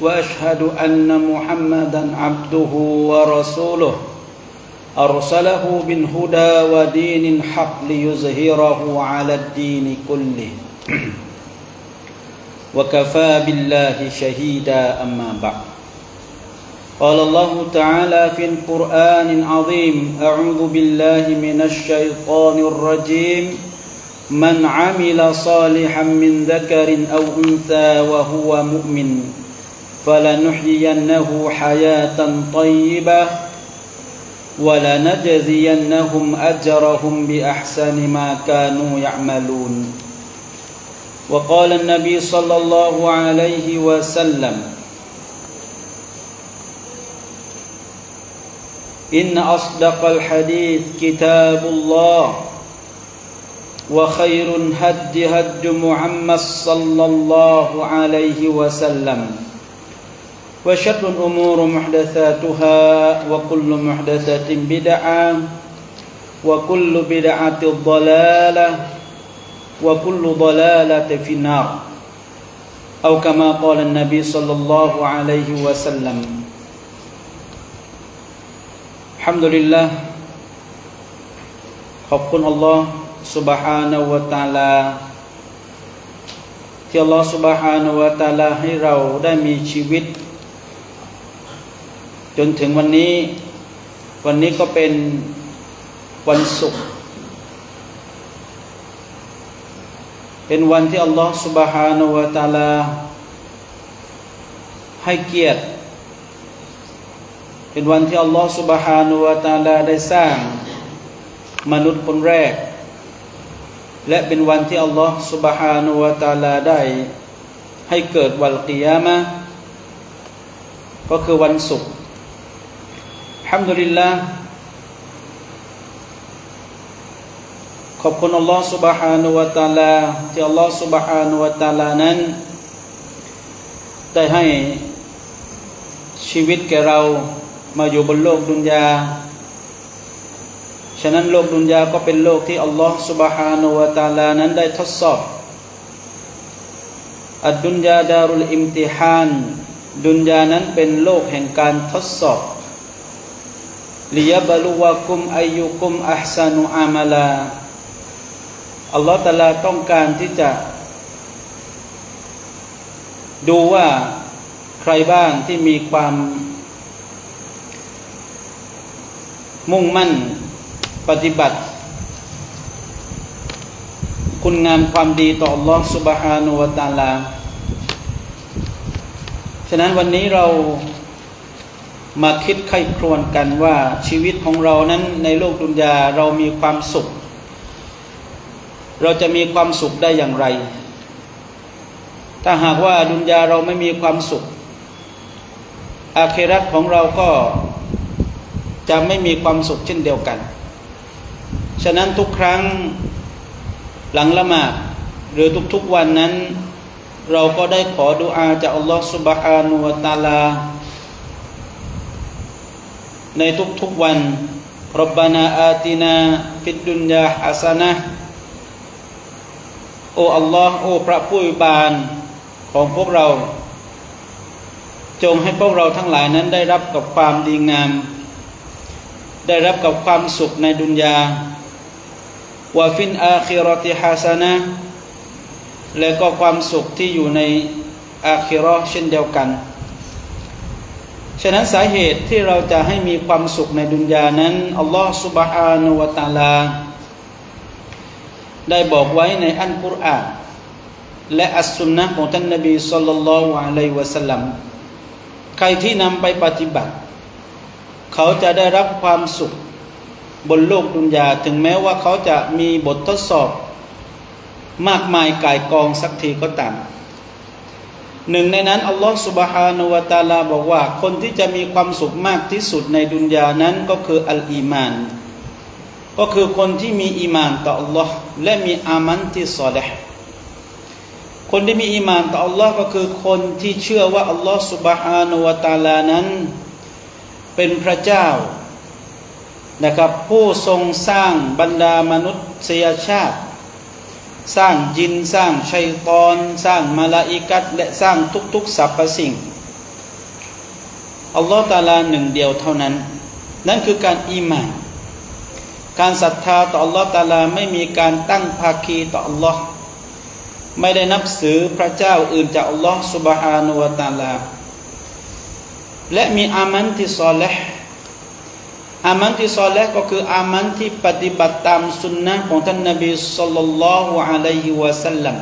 وأشهد أن محمدا عبده ورسوله. أرسله بالهدى ودين الحق ليظهره على الدين كله. وكفى بالله شهيدا أما بعد. قال الله تعالى في القرآن العظيم أعوذ بالله من الشيطان الرجيم. من عمل صالحا من ذكر أو أنثى وهو مؤمن فلنحيينه حياة طيبة ولنجزينهم أجرهم بأحسن ما كانوا يعملون. وقال النبي صلى الله عليه وسلم إن أصدق الحديث كتاب الله وخير الهد هد محمد صلى الله عليه وسلم. وشر الأمور محدثاتها وكل محدثة بدعة وكل بدعة ضلالة وكل ضلالة في النار أو كما قال النبي صلى الله عليه وسلم الحمد لله ขอบคุณอัลลอฮ์ سبحانه และ تعالى ที่อัลลอฮ์ سبحانه และ تعالى ให้เราได้มีชีวิต จนถึงวันนี้ วันนี้ก็เป็นวันศุกร์เป็นวันที่อัลลอฮ์ سبحانه และ تعالى ให้เกียรติ เป็นวันที่อัลลอฮ์ سبحانه และ تعالى ได้สร้างมนุษย์คนแรก และเป็นวันที่อัลลอฮ์ سبحانه และ تعالى ได้ให้เกิดวันกิยามะก็คือวันศุกร์ ฮัมดุลิลลาห์ขอบคุณอัลลอฮ์ سبحانه และ تعالى ที่อัลลอฮ์ سبحانه และ تعالى นั้น ได้ให้ชีวิตแก่เรามาอยู่บนโลกดุนยา ฉะนั้นโลกดุนยาก็เป็นโลกที่อัลลอฮ์ سبحانه และ تعالى นั้นได้ทดสอบอัดดุนยาดารุลอิมติฮาน ดุนยานั้นเป็นโลกแห่งการทดสอบ ลิยบลุวะกุมอายุกุมอัพซานุอามาลาอัลลอฮฺตะลาต้องการที่จะ ดูว่าใครบ้างที่มีความ มุ่งมั่นปฏิบัติ คุณงามความดีต่อ Allah Subhanahu wa Taala ฉะนั้นวันนี้เรา มาคิดไข้ครวญกันว่าชีวิตของเรานั้นในโลกดุนยาเรามีความสุข เราจะมีความสุขได้อย่างไร ถ้าหากว่าดุนยาเราไม่มีความสุข อาเครัตของเราก็จะไม่มีความสุขเช่นเดียวกัน ฉะนั้นทุกครั้งหลังละหมาดหรือทุกๆวันนั้น เราก็ได้ขอดุอาจากอัลลอฮฺสุบฮานุวะตาลา ในทุกๆวันรับบานาอาตินาฟิดดุนยาฮัสนะโอ้อัลลอฮ์โอ้พระผู้บานของพวกเรา จงให้พวกเราทั้งหลายนั้นได้รับกับความดีงาม ได้รับกับความสุขในดุนยาวาฟินอาคิรติฮัสนะและก็ความสุขที่อยู่ในอาคิรอเช่นเดียวกัน ฉะนั้นสาเหตุที่เราจะให้มีความสุขในดุนยานั้นอัลลอฮฺสุบฮานุวตาลา ได้บอกไว้ในอันกุรอานและอัสสุนนะของท่านนบีสุลต่านละอะลัยวะสัลลัมใครที่นำไปปฏิบัติ เขาจะได้รับความสุขบนโลกดุนยาถึงแม้ว่าเขาจะมีบททดสอบ มากมายกายกองสักทีก็ตาม หนึ่งในนั้นอัลลอฮฺสุบฮานาละตาลาบอกว่า คนที่จะมีความสุขมากที่สุดในดุนยานั้นก็คืออัลอีมาน ก็คือคนที่มีอีมานต่ออัลลอฮ์และมีอามันที่ซอเลห์คนที่มีอีมานต่ออัลลอฮ์ก็คือคนที่เชื่อว่าอัลลอฮ์สุบฮานาละตาลานั้น เป็นพระเจ้านะครับผู้ทรงสร้างบรรดามนุษยชาติ สร้างยินสร้างชัยตอน สร้างมาลาอิกัตและสร้างทุกๆสรรพสิ่งอัลลอฮ์ตาลาหนึ่งเดียวเท่านั้น นั่นคือการอีมาน การศรัทธาต่ออัลลอฮ์ตาลาไม่มีการตั้งภาคีต่ออัลลอฮ์ไม่ได้นับสือพระเจ้าอื่นจากอัลลอฮ์สุบฮานุวตาลา และมีอามันที่ซอเลห์ อามันที่ซอและก็คืออามันที่ปฏิบัติตามสุนนะของท่านนบีสุลต่านละฮ์อะลัยฮิวะสัลลัม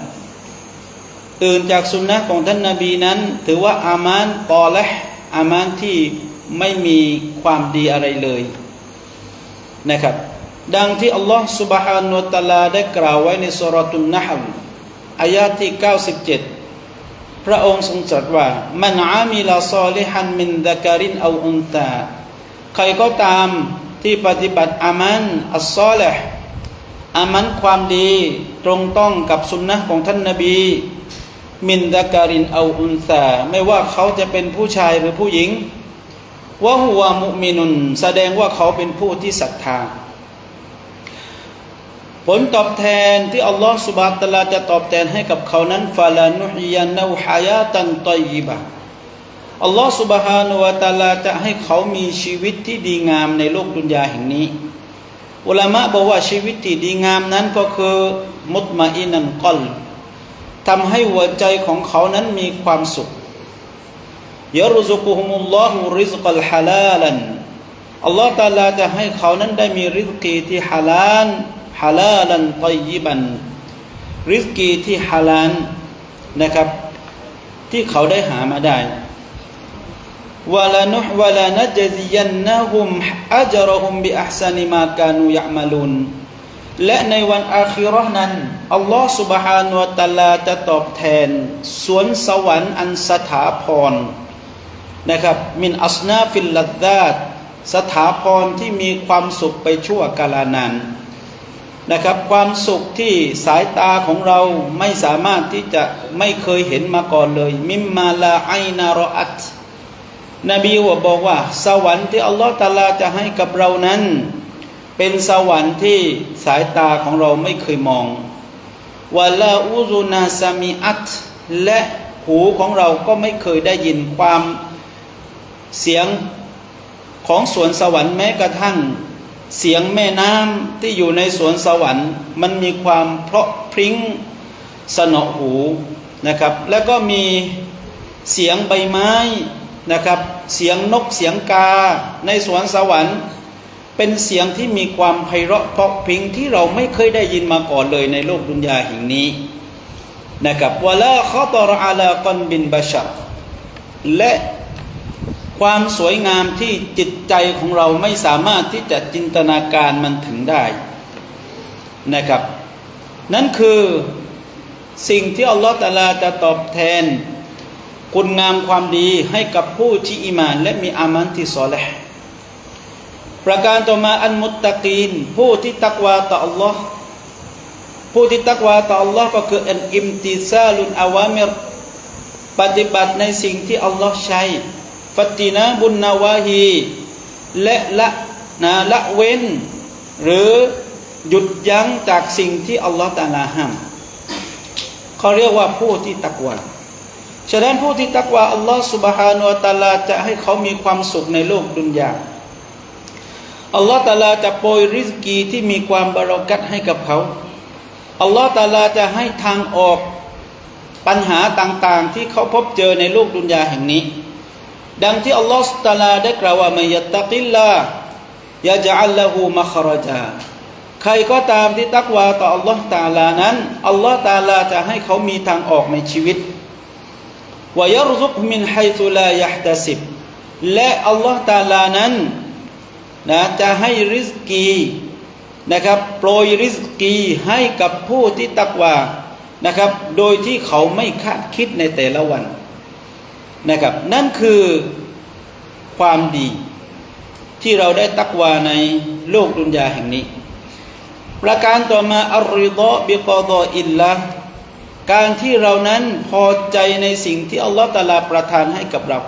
อื่นจากสุนนะของท่านนบีนั้น ถือว่าอามันปอและอามันที่ไม่มีความดีอะไรเลยนะครับ ดังที่อัลลอฮ์ سبحانه และ تعالى ได้กล่าวไว้ในสุรตุนนะฮ์อายาที่ 97 พระองค์ทรงตรัสว่า มันอามิลาซอลิฮันมินดะการินเอาอุนตา ใครก็ตามที่ปฏิบัติอามันอัลซอลห์อามันความดีตรงต้องกับสุนนะของท่านนาบี มินดาการินเอาอุนซาไม่ว่าเขาจะเป็นผู้ชายหรือผู้หญิงว่าหัวมุมินุนแสดงว่าเขาเป็นผู้ที่ศรัทธา ผลตอบแทนที่อัลลอฮฺสุบฮฺตะลาจะตอบแทนให้กับเขานั้นฟาลานุฮิยานูฮายาตันตอยบะ อัลลอฮฺสุบฮานุวะตาลาจะให้เขามีชีวิตที่ดีงามในโลกดุนยาแห่งนี้ อุลามะบอกว่าชีวิตที่ดีงามนั้นก็คือมุตมาอินันกอลทำให้หัวใจของเขานั้นมีความสุขยารุซุกุฮุมุลลอฮุริซกัลฮาลาลันอัลลอฮฺตาลาจะให้เขานั้นได้มีริซกีที่ฮาลาลฮาลาลันตยิบันริซกีที่ฮาลาลนะครับ ที่เขาได้หามาได้ วะลานุวะลานัจซียันนะฮุมอัจรฮุมบิอัพซานิมากานูยะมาลุนและในวันอาคิรอนั้นอัลลอฮ์สุบฮานุตะลาจะตอบแทน สวนสวรรค์อันสถาพรนะครับมินอัสนาฟิลลัดาตสถาพรที่มีความสุขไปชั่วกาลานานนะครับความสุขที่สายตาของเราไม่สามารถที่จะไม่เคยเห็นมาก่อนเลย มิมมาลาไอนารอัต นบีว่าบอกว่า สวรรค์ที่อัลลอฮฺตาลาจะให้กับเรานั้น เป็นสวรรค์ที่สายตาของเราไม่เคยมองวาลาอูซุนาซามิอัตและหูของเราก็ไม่เคยได้ยินความเสียงของสวนสวรรค์แม้กระทั่งเสียงแม่น้ำที่อยู่ในสวนสวรรค์ มันมีความเพราะพริ้งสนอหูนะครับ แล้วก็มีเสียงใบไม้ นะครับเสียงนกเสียงกาในสวนสวรรค์ เป็นเสียงที่มีความไพเราะเพราะพิงที่เราไม่เคยได้ยินมาก่อนเลยในโลกดุนยาแห่งนี้นะครับวลาข้อตรอาลากอนบินบาชัและความสวยงามที่จิตใจของเราไม่สามารถที่จะจินตนาการมันถึงได้นะครับ นั่นคือสิ่งที่อัลลอฮฺตาลาจะตอบแทน คุณงามความดีให้กับผู้ที่อิมาน และมีอามันที่ซอเลห์ประการต่อมาอันมุตตะกีน ผู้ที่ตักวาต่อ Allah ผู้ที่ตักวาต่อ Allah ก็คืออันอิมติซาลุนอาวามิรปฏิบัติในสิ่งที่ Allah ใช้ฟัตินาบุญนาวาฮีและละนะละเว้น หรือหยุดยั้งจากสิ่งที่ Allah ตาลาห้ามเขาเรียกว่าผู้ที่ตักวา ฉะนั้นผู้ที่ตักว่าอัลลอฮ์สุบฮานุอัตลาจะให้เขามีความสุขในโลกดุนยาอัลลอฮ์ตาลาจะโปรยริสกีที่มีความบรอกัตให้กับเขาอัลลอฮ์ตาลาจะให้ทางออกปัญหาต่างๆ ที่เขาพบเจอในโลกดุนยาแห่งนี้ ดังที่อัลลอฮ์ตาลาได้กล่าวว่ามัยตะกิลลายาจัลลหูมัคารจาใครก็ตามที่ตักวาต่ออัลลอฮ์ตาลานั้นอัลลอฮ์ตาลาจะให้เขามีทางออกในชีวิต วายรซุกมินไฮซุลายฮตาสิบและอัลลอฮ์ตาลานั้นนะจะให้ริสกีนะครับโปรยริสกีให้กับผู้ที่ตักว่านะครับ โดยที่เขาไม่คาดคิดในแต่ละวันนะครับ นั่นคือความดีที่เราได้ตักวาในโลกดุนยาแห่งนี้ ประการต่อมาอัลริดอบิกอดออิลละ การที่เรานั้นพอใจในสิ่งที่อัลลอฮฺตะลาประทานให้กับเรา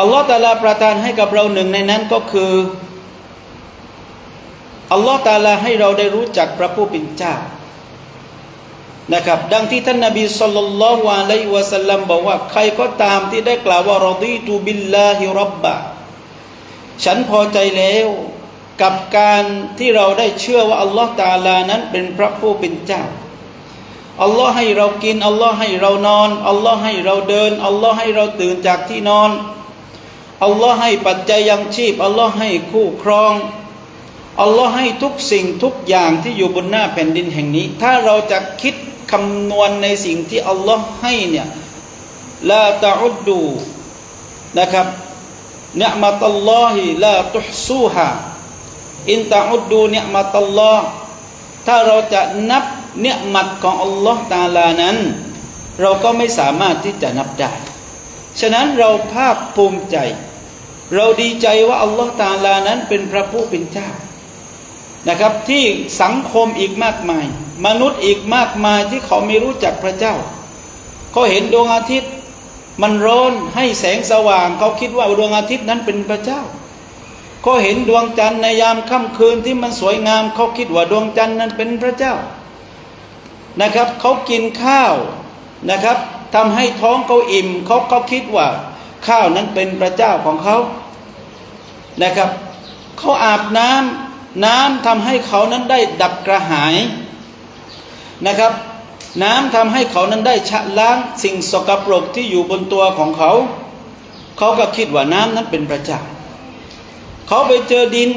อัลลอฮฺตะลาประทานให้กับเราหนึ่งในนั้นก็คืออัลลอฮฺตะลาให้เราได้รู้จักพระผู้เป็นเจ้านะครับ ดังที่ท่านนบีสุลต่านละอะลัยวะสัลลัมบอกว่าใครก็ตามที่ได้กล่าวว่ารอดีตูบิลลาฮิรับบะฉันพอใจแล้วกับการที่เราได้เชื่อว่าอัลลอฮฺตาลานั้นเป็นพระผู้เป็นเจ้า อัลลอฮ์ให้เรากินอัลลอฮ์ให้เรานอนอัลลอฮ์ให้เราเดินอัลลอฮ์ให้เราตื่นจากที่นอนอัลลอฮ์ให้ปัจจัยยังชีพอัลลอฮ์ให้คู่ครองอัลลอฮ์ให้ทุกสิ่งทุกอย่างที่อยู่บนหน้าแผ่นดินแห่งนี้ ถ้าเราจะคิดคำนวณในสิ่งที่อัลลอฮ์ให้เนี่ยลาตะอุดดูนะครับเนืมัตัลลอฮิลาตุฮซูฮาอินตะอุดดูเนืมัตัลลอฮ์ถ้าเราจะนับ เนืมัดของอัลลอฮ์ตาลานั้น เราก็ไม่สามารถที่จะนับได้ ฉะนั้นเราภาคภูมิใจ เราดีใจว่าอัลลอฮ์ตาลานั้นเป็นพระผู้เป็นเจ้านะครับ ที่สังคมอีกมากมาย มนุษย์อีกมากมายที่เขาไม่รู้จักพระเจ้า เขาเห็นดวงอาทิตย์ มันร้อนให้แสงสว่าง เขาคิดว่าดวงอาทิตย์นั้นเป็นพระเจ้าเขาเห็นดวงจันทร์ในยามค่ำคืนที่มันสวยงาม เขาคิดว่าดวงจันทร์นั้นเป็นพระเจ้า นะครับเขากินข้าวนะครับทำให้ท้องเขาอิ่มเขาเขาคิดว่า ข้าวนั้นเป็นพระเจ้าของเขานะครับเขาอาบน้ำน้ำทำให้เขานั้นได้ดับกระหายนะครับ น้ำทำให้เขานั้นได้ชะล้างสิ่งสกปรกที่อยู่บนตัวของเขา เขาก็คิดว่าน้ำนั้นเป็นพระเจ้าเขาไปเจอดิน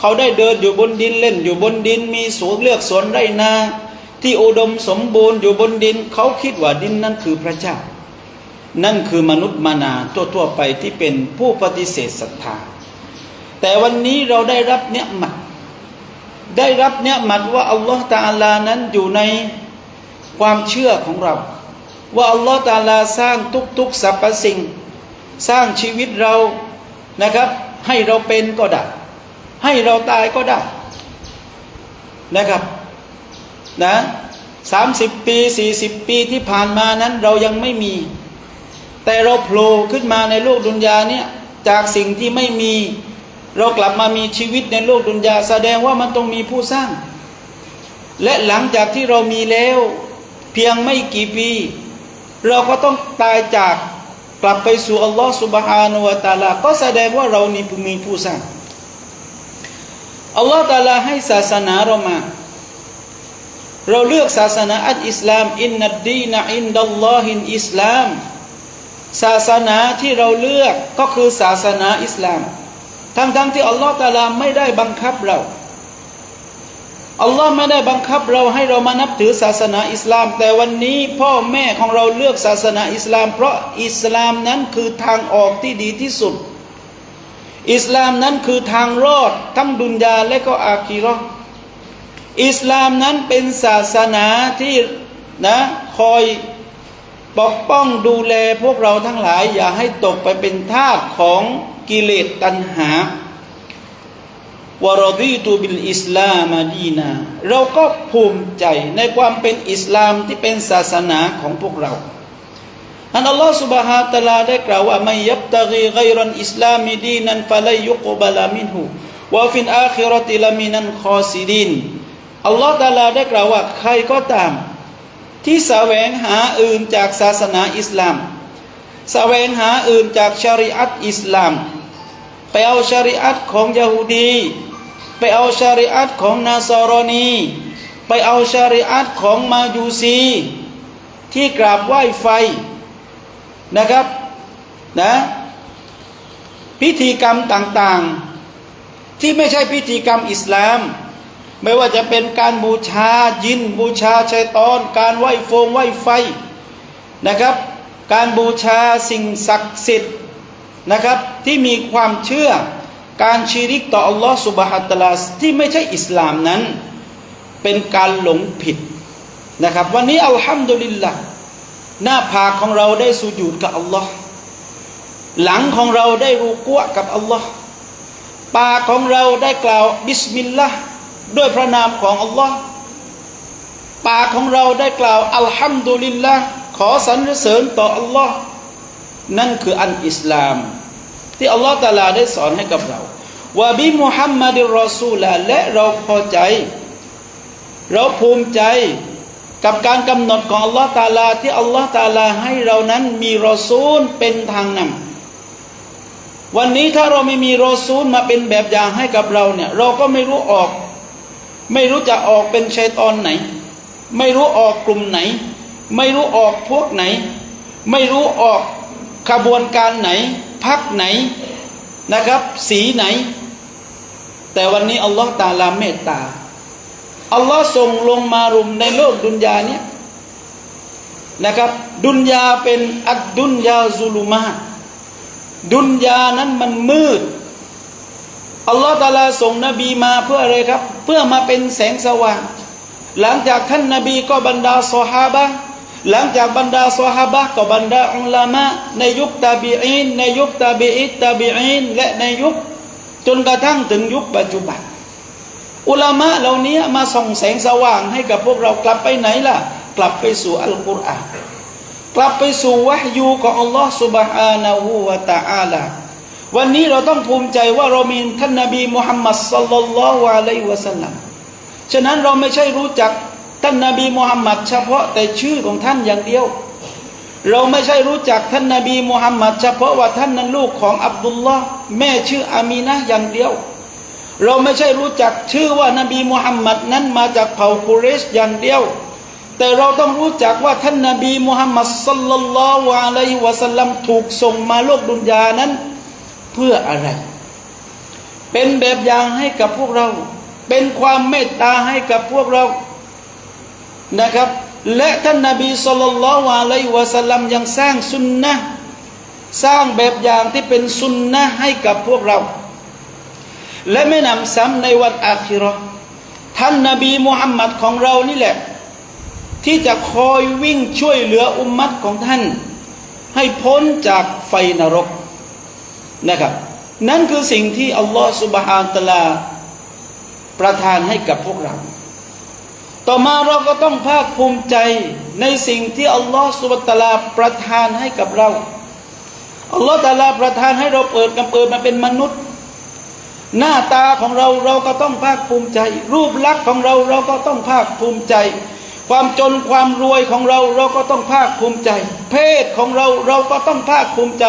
เขาได้เดินอยู่บนดินเล่นอยู่บนดินมีสวนเลือกสวนไรนา ที่อุดมสมบูรณ์อยู่บนดิน เขาคิดว่าดินนั้นคือพระเจ้า นั่นคือมนุษย์มานาทั่วๆไปที่เป็นผู้ปฏิเสธศรัทธา แต่วันนี้เราได้รับเนื้อหมัดได้รับเนื้อหมัดว่าอัลลอฮฺตาลานั้นอยู่ในความเชื่อของเรา ว่าอัลลอฮฺตาลาสร้างทุกๆสรรพสิ่ง สร้างชีวิตเรานะครับ ให้เราเป็นก็ได้ ให้เราตายก็ได้นะครับ นะสามสิบปีสี่สิบปีที่ผ่านมานั้นเรายังไม่มี แต่เราโผล่ขึ้นมาในโลกดุนยาเนี่ยจากสิ่งที่ไม่มี เรากลับมามีชีวิตในโลกดุนยาแสดงว่ามันต้องมีผู้สร้าง และหลังจากที่เรามีแล้ว เพียงไม่กี่ปี เราก็ต้องตายจากกลับไปสู่อัลลอฮฺสุบฮานุวะตาลา ก็แสดงว่าเรานี่มีผู้สร้างอัลลอฮฺตาลาให้ศาสนาเรามา เราเลือกศาสนาอัลอิสลามอินนัดดีนอินดัลลอฮินอิสลาม ศาสนาที่เราเลือกก็คือศาสนาอิสลาม ทั้งๆทที่อัลลอฮฺตาลาไม่ได้บังคับเราอัลลอฮ์ไม่ได้บังคับเราให้เรามานับถือศาสนาอิสลาม แต่วันนี้พ่อแม่ของเราเลือกศาสนาอิสลาม เพราะอิสลามนั้นคือทางออกที่ดีที่สุด อิสลามนั้นคือทางรอดทั้งดุนยาและก็อาคีรอ อิสลามนั้นเป็นศาสนาที่นะคอยปกป้องดูแลพวกเราทั้งหลาย อย่าให้ตกไปเป็นทาสของกิเลสตัณหาวารดีตูบิลอิสลามดีนาเราก็ภูมิใจในความเป็นอิสลามที่เป็นศาสนาของพวกเราอันอัลลอฮฺ سبحانه และ تعالى ได้กล่าวว่าไม่ยับตะกีไกรันอิสลามีดีนันฟะลายุกบะลามินหูวะฟินอาคิรติลามินันคอซิดิน อัลลอฮฺตาลาได้กล่าวว่าใครก็ตาม ที่แสวงหาอื่นจากศาสนาอิสลาม แสวงหาอื่นจากชาริอัตอิสลาม ไปเอาชาริอัตของยาฮูดีไปเอาชาริอัตของนาซารอนีไปเอาชาริอัตของมายูซี ที่กราบไหว้ไฟนะครับนะพิธีกรรมต่างๆ ที่ไม่ใช่พิธีกรรมอิสลาม ไม่ว่าจะเป็นการบูชายินบูชาชัยตอน การไหว้โฟงไหว้ไฟนะครับ การบูชาสิ่งศักดิ์สิทธิ์นะครับ ที่มีความเชื่อการชีริกต่ออัลลอฮ์สุบฮฺตะลาที่ไม่ใช่อิสลามนั้น เป็นการหลงผิดนะครับ วันนี้อัลฮัมดุลิลละหน้าผากของเราได้สุญูดกับอัลลอฮ์หลังของเราได้รูกัวกับอัลลอฮ์ปากของเราได้กล่าวบิสมิลลาห์ ด้วยพระนามของอัลลอฮ์ปากของเราได้กล่าวอัลฮัมดุลิลละขอสรรเสริญต่ออัลลอฮ์นั่นคืออันอิสลาม ที่อัลลอฮ์ตาลาได้สอนให้กับเราวะบิมุฮัมมัดรอซูลและเราพอใจ เราภูมิใจกับการกำหนดของอัลลอฮ์ตาลาที่อัลลอฮ์ตาลาให้เรานั้นมีรอซูลเป็นทางนำวันนี้ถ้าเราไม่มีรอซูลมาเป็นแบบอย่างให้กับเราเนี่ยเราก็ไม่รู้ออก ไม่รู้จะออกเป็นชัยตอนไหน ไม่รู้ออกกลุ่มไหน ไม่รู้ออกพวกไหน ไม่รู้ออกขบวนการไหน พักไหนนะครับ สีไหน แต่วันนี้อัลลอฮ์ตาลาเมตตาอัลลอฮ์ส่งลงมารุมในโลกดุนยาเนี้ยนะครับ ดุนยาเป็นอัดดุนยาซุลุมาดุนยานั้นมันมืด อัลลอฮ์ตาลาส่งนบีมาเพื่ออะไรครับ เพื่อมาเป็นแสงสว่าง หลังจากท่านนบีก็บรรดาซอฮาบะหลังจากบรรดาซอฮาบะก็บรรดาอุลามะในยุคตาบีอินในยุคตาบีอิตตาบีอินและในยุคจนกระทั่งถึงยุคปัจจุบัน อุลามะเหล่านี้มาส่องแสงสว่างให้กับพวกเรากลับไปไหนล่ะ กลับไปสู่อัลกุรอานกลับไปสู่วะฮยูของอัลลอฮ์ سبحانه และ تعالى วันนี้เราต้องภูมิใจว่าเรามีท่านนบีมุฮัมมัดสัลลัลลอฮุอะลัยฮิวะสัลลัมฉะนั้นเราไม่ใช่รู้จักท่านนบีมุฮัมมัดเฉพาะแต่ชื่อของท่านอย่างเดียว เราไม่ใช่รู้จักท่านนบีมุฮัมมัดเฉพาะว่าท่านนั้นลูกของอับดุลลอฮ์แม่ชื่ออามีนะอย่างเดียว เราไม่ใช่รู้จักชื่อว่านบีมุฮัมมัดนั้นมาจากเผ่ากุเรชอย่างเดียว แต่เราต้องรู้จักว่าท่านนบีมุฮัมมัดสัลลัลลอฮุอะลัยฮิวะสัลลัมถูกส่งมาโลกดุนยานั้น เพื่ออะไร เป็นแบบอย่างให้กับพวกเรา เป็นความเมตตาให้กับพวกเรานะครับ และท่านนบีสุลต่านละอะลัยวะสัลลัมยังสร้างสุนนะสร้างแบบอย่างที่เป็นสุนนะให้กับพวกเรา และไม่นำซ้ำในวันอาคิรอท่านนบีมุฮัมมัดของเรานี่แหละ ที่จะคอยวิ่งช่วยเหลืออุมมัตของท่าน ให้พ้นจากไฟนรก นะครับ นั่นคือสิ่งที่อัลลอฮฺสุบฮานตะลา ประทานให้กับพวกเรา ต่อมาเราก็ต้องภาคภูมิใจในสิ่งที่อัลลอฮฺสุบตะลาประทานให้กับเราอัลลอฮฺตะลาประทานให้เราเปิดกันเปิดมาเป็นมนุษย์ หน้าตาของเราเราก็ต้องภาคภูมิใจ รูปลักษณ์ของเราเราก็ต้องภาคภูมิใจความจนความรวยของเราเราก็ต้องภาคภูมิใจ เพศของเราเราก็ต้องภาคภูมิใจ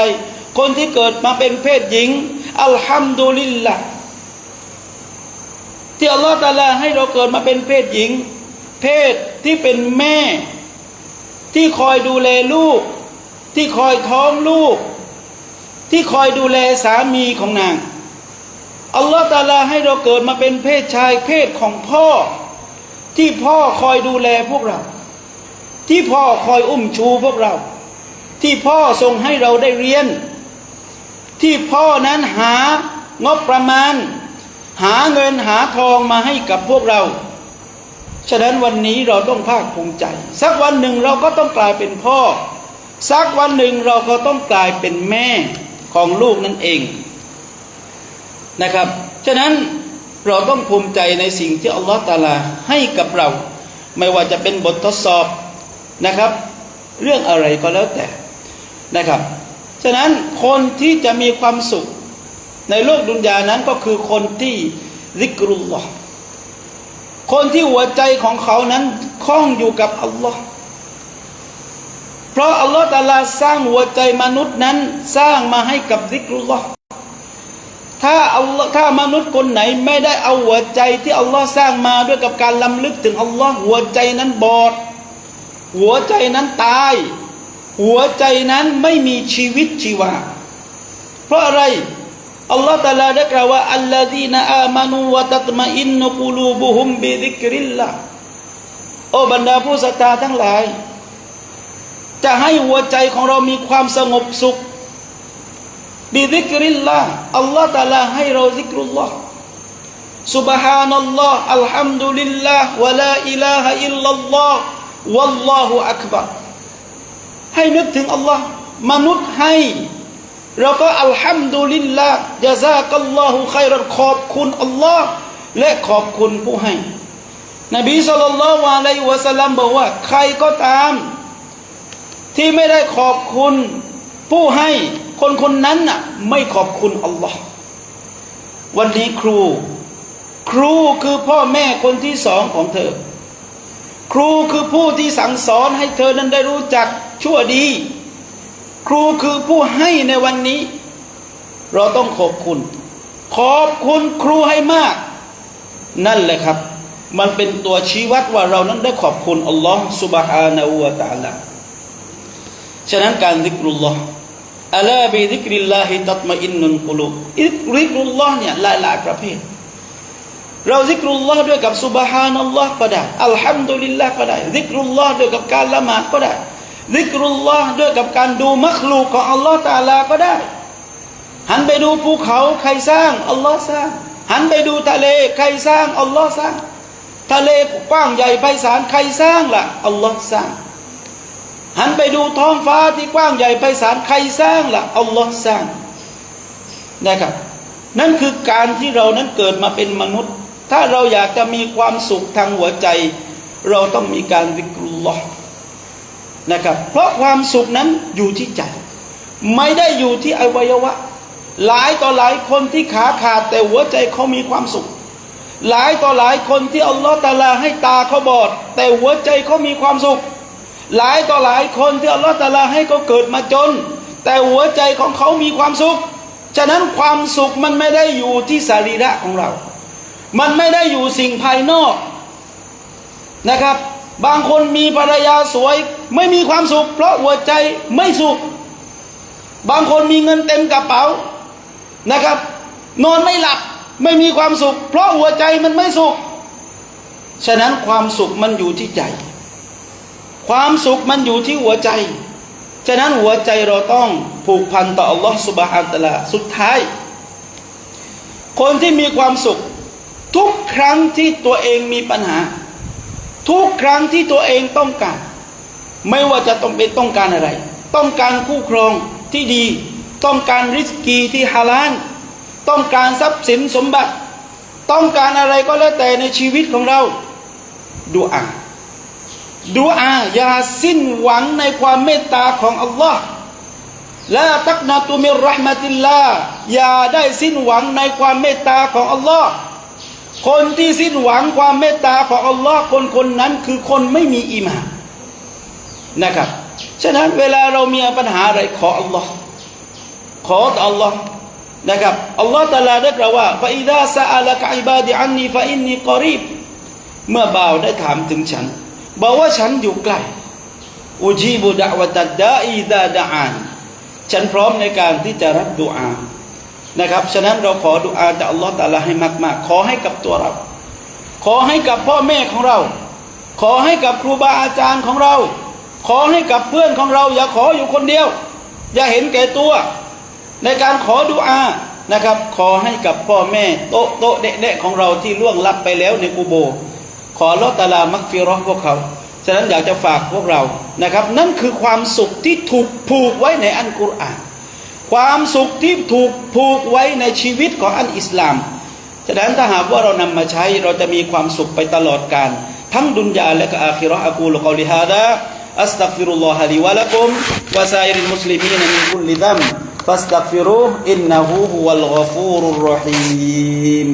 คนที่เกิดมาเป็นเพศหญิง อัลฮัมดุลิลละที่อัลลอฮฺตาลาให้เราเกิดมาเป็นเพศหญิง เพศที่เป็นแม่ ที่คอยดูแลลูก ที่คอยท้องลูก ที่คอยดูแลสามีของนางอัลลอฮฺตาลาให้เราเกิดมาเป็นเพศชายเพศของพ่อ ที่พ่อคอยดูแลพวกเรา ที่พ่อคอยอุ้มชูพวกเรา ที่พ่อทรงให้เราได้เรียน ที่พ่อนั้นหางบประมาณ หาเงินหาทองมาให้กับพวกเรา ฉะนั้นวันนี้เราต้องภาคภูมิใจ สักวันหนึ่งเราก็ต้องกลายเป็นพ่อ สักวันหนึ่งเราก็ต้องกลายเป็นแม่ของลูกนั่นเองนะครับ ฉะนั้นเราต้องภูมิใจในสิ่งที่อัลลอฮฺตาลาให้กับเรา ไม่ว่าจะเป็นบททดสอบนะครับ เรื่องอะไรก็แล้วแต่นะครับ ฉะนั้นคนที่จะมีความสุขในโลกดุนยานั้นก็คือคนที่ริกรุลลอฮ์คนที่หัวใจของเขานั้นคล้องอยู่กับอัลลอฮ์เพราะอัลลอฮ์ตาลาสร้างหัวใจมนุษย์นั้นสร้างมาให้กับริกรุลลอฮ์ถ้าอัลลอฮ์ถ้ามนุษย์คนไหนไม่ได้เอาหัวใจที่อัลลอฮ์สร้างมาด้วยกับการลำลึกถึงอัลลอฮ์หัวใจนั้นบอด หัวใจนั้นตาย หัวใจนั้นไม่มีชีวิตชีวา เพราะอะไรอัลลอฮ์ตาลาได้กล่าวว่าอัลลอฮีนอามานูวะตัตมาอินนุกูลูบุฮุมบิดิกริลละโอ้บรรดาผู้ศรัทธาทั้งหลาย จะให้หัวใจของเรามีความสงบสุขบิดิกริลละอัลลอฮ์ตาลาให้เราซิกรุลลอฮ์ سبحان الله الحمد لله ولا إله إلا الله والله أكبر ให้นึกถึงอัลลอฮ์มนุษย์ให้เราก็อัลฮัมดุลิลละยาซากัลลอฮุไครันขอบคุณอัลลอฮ์และขอบคุณผู้ให้ นบีสุลต่านละวะลัยวะสลลัมบอกว่า ใครก็ตาม ที่ไม่ได้ขอบคุณผู้ให้คนคนนั้นน่ะไม่ขอบคุณอัลลอฮ์วันนี้ครู ครูคือพ่อแม่คนที่สองของเธอ ครูคือผู้ที่สั่งสอนให้เธอนั้นได้รู้จัก ชั่วดี ครูคือผู้ให้ในวันนี้ เราต้องขอบคุณ ขอบคุณครูให้มาก นั่นแหละครับ มันเป็นตัวชี้วัดว่าเรานั้นได้ขอบคุณอัลลอฮ์สุบฮานาอูตะลาฉะนั้นการดิกรุลลอฮ์อัลลอฮ์บิดิกริลลาฮิตัตมาอินนุนกุลุอิกริกรุลลอฮ์เนี่ยหลายหลายประเภทเราซิกรุลลอฮ์ด้วยกับสุบฮานัลลอฮ์ก็ได้อัลฮัมดุลิลลาห์ก็ได้ซิกรุลลอฮ์ด้วยกับการละหมาดก็ได้ ซิกรุลลอฮ์ด้วยกับการดูมัคลูกของอัลลอฮ์ตาลาก็ได้ หันไปดูภูเขาใครสร้างอัลลอฮ์สร้าง หันไปดูทะเลใครสร้างอัลลอฮ์สร้าง ทะเลกว้างใหญ่ไพศาลใครสร้างล่ะอัลลอฮ์สร้าง หันไปดูท้องฟ้าที่กว้างใหญ่ไพศาลใครสร้างล่ะอัลลอฮ์สร้างนะครับนั่นคือการที่เรานั้นเกิดมาเป็นมนุษย์ ถ้าเราอยากจะมีความสุขทางหัวใจ เราต้องมีการวิกรุลลอฮ์ นะครับ เพราะความสุขนั้นอยู่ที่ใจ ไม่ได้อยู่ที่อวัยวะ หลายต่อหลายคนที่ขาขาดแต่หัวใจเขามีความสุข หลายต่อหลายคนที่อัลลอฮ์ตะอาลาให้ตาเขาบอด แต่หัวใจเขามีความสุข หลายต่อหลายคนที่อัลลอฮ์ตะอาลาให้เขาเกิดมาจน แต่หัวใจของเขามีความสุข ฉะนั้นความสุขมันไม่ได้อยู่ที่สรีระของเรา มันไม่ได้อยู่สิ่งภายนอกนะครับ บางคนมีภรรยาสวย ไม่มีความสุข เพราะหัวใจไม่สุข บางคนมีเงินเต็มกระเป๋านะครับ นอนไม่หลับไม่มีความสุข เพราะหัวใจมันไม่สุข ฉะนั้นความสุขมันอยู่ที่ใจ ความสุขมันอยู่ที่หัวใจ ฉะนั้นหัวใจเราต้องผูกพันต่ออัลลอฮฺสุบฮานตะลาสุดท้าย คนที่มีความสุข ทุกครั้งที่ตัวเองมีปัญหา ทุกครั้งที่ตัวเองต้องการ ไม่ว่าจะต้องเป็นต้องการอะไร ต้องการคู่ครองที่ดี ต้องการริสกีที่ฮาลาลต้องการทรัพย์สินสมบัติ ต้องการอะไรก็แล้วแต่ในชีวิตของเราดูอาดูอาอย่าสิ้นหวังในความเมตตาของอัลลอฮ์และตักนาตุมิรรห์มติลลาอย่าได้สิ้นหวังในความเมตตาของอัลลอฮ์ คนที่สิ้นหวังความเมตตาของอัลลอฮ์คนคนนั้นคือคนไม่มีอีมานนะครับ ฉะนั้นเวลาเรามีปัญหาอะไรขออัลลอฮ์ขอต่ออัลลอฮ์นะครับอัลลอฮ์ตะลาได้กล่าวว่าฟาอิดาซาอัลกะอิบาดิอันนีฟาอินนีกอรีบเมื่อบ่าวได้ถามถึงฉันบอกว่าฉันอยู่ใกล้อุจีบุดะวะตัดดาอีดาดาอานฉันพร้อมในการที่จะรับดุอา นะครับฉะนั้นเราขอดุอาจากอัลลอฮ์ตะลาให้มาก ๆ ขอให้กับตัวเรา ขอให้กับพ่อแม่ของเรา ขอให้กับครูบาอาจารย์ของเรา ขอให้กับเพื่อนของเรา อย่าขออยู่คนเดียว อย่าเห็นแก่ตัว ในการขอดุอานะครับ ขอให้กับพ่อแม่โต๊ะโต๊ะเด็กๆของเราที่ล่วงลับไปแล้วในกูโบ ขอลอตาลามักฟิรอพวกเขาฉะนั้นอยากจะฝากพวกเรานะครับ นั่นคือความสุขที่ถูกผูกไว้ในอันกุรอาน ความสุขที่ถูกผูกไว้ในชีวิตของอันอิสลาม ฉะนั้นถ้าหากว่าเรานำมาใช้เราจะมีความสุขไปตลอดกาลทั้งดุนยาและก็อาคิรออะกูลกอลิฮาดะอัสตักฟิรุลลอฮะลิวะละกุมวะซาอิริลมุสลิมีนมินคุลลิซัมฟัสตักฟิรุอินนะฮูฮุวัลกอฟูรุรรฮีม